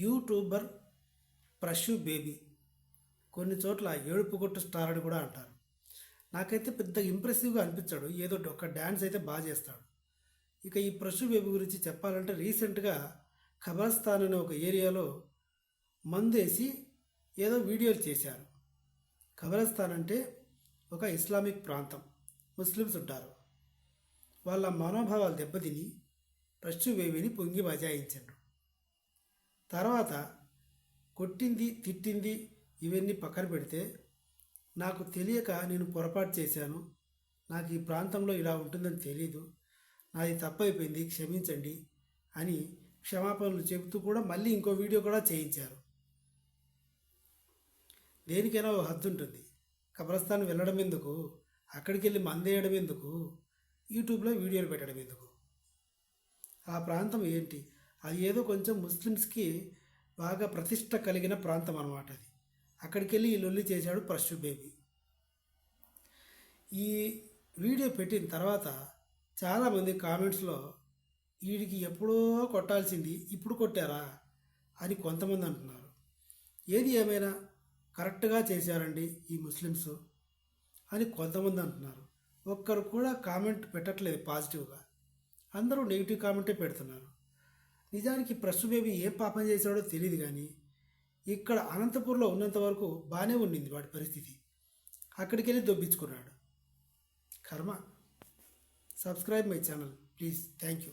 YouTuber Prashu baby. కొన్ని చోట్ల ఏడుపు కొట్టు స్టార్ అని కూడా అంటారు. నాకైతే పెద్ద ఇంప్రెసివ్గా అనిపించాడు. ఏదో ఒక డ్యాన్స్ అయితే బాగా చేస్తాడు. ఇక ఈ ప్రషు బేబీ గురించి చెప్పాలంటే రీసెంట్గా ఖబర్స్థాన్ అనే ఒక ఏరియాలో మందేసి ఏదో వీడియోలు చేశారు. ఖబరస్థాన్ అంటే ఒక ఇస్లామిక్ ప్రాంతం. ముస్లిమ్స్ ఉంటారు. వాళ్ళ మనోభావాలు దెబ్బతిని ప్రశ్న వేవిని పొంగి బజాయించారు తర్వాత కొట్టింది తిట్టింది ఇవన్నీ పక్కన పెడితే నాకు తెలియక నేను పొరపాటు చేశాను. నాకు ఈ ప్రాంతంలో ఇలా ఉంటుందని తెలియదు నాది తప్పైపోయింది క్షమించండి అని క్షమాపణలు చెబుతూ కూడా మళ్ళీ ఇంకో వీడియో కూడా చేయించారు. దేనికైనా ఓ హద్దు ఉంటుంది. కబ్రస్థాన్ వెళ్ళడం ఎందుకు? అక్కడికి వెళ్ళి మందేయడం ఎందుకు? యూట్యూబ్లో వీడియోలు పెట్టడం ఎందుకు? ఆ ప్రాంతం ఏంటి? అది ఏదో కొంచెం ముస్లిమ్స్కి బాగా ప్రతిష్ట కలిగిన ప్రాంతం అన్నమాట అది. అక్కడికి వెళ్ళి ఈ లొల్లి చేశాడు ప్రశ్న బేబీ. ఈ వీడియో పెట్టిన తర్వాత చాలామంది కామెంట్స్లో వీడికి ఎప్పుడో కొట్టాల్సింది ఇప్పుడు కొట్టారా అని కొంతమంది అంటున్నారు. ఏది ఏమైనా కరెక్ట్గా చేశారండి ఈ ముస్లిమ్స్ అని కొంతమంది అంటున్నారు. ఒక్కరు కూడా కామెంట్ పెట్టట్లేదు పాజిటివ్గా. అందరూ నెగిటివ్ కామెంటే పెడుతున్నారు. నిజానికి ప్రశ్న బేబీ ఏ పాపం చేశాడో తెలియదు కానీ ఇక్కడ అనంతపూర్లో ఉన్నంత వరకు బాగానే ఉండింది వాడి పరిస్థితి. అక్కడికి వెళ్ళి దొబ్బించుకున్నాడు. కర్మ subscribe my channel please thank you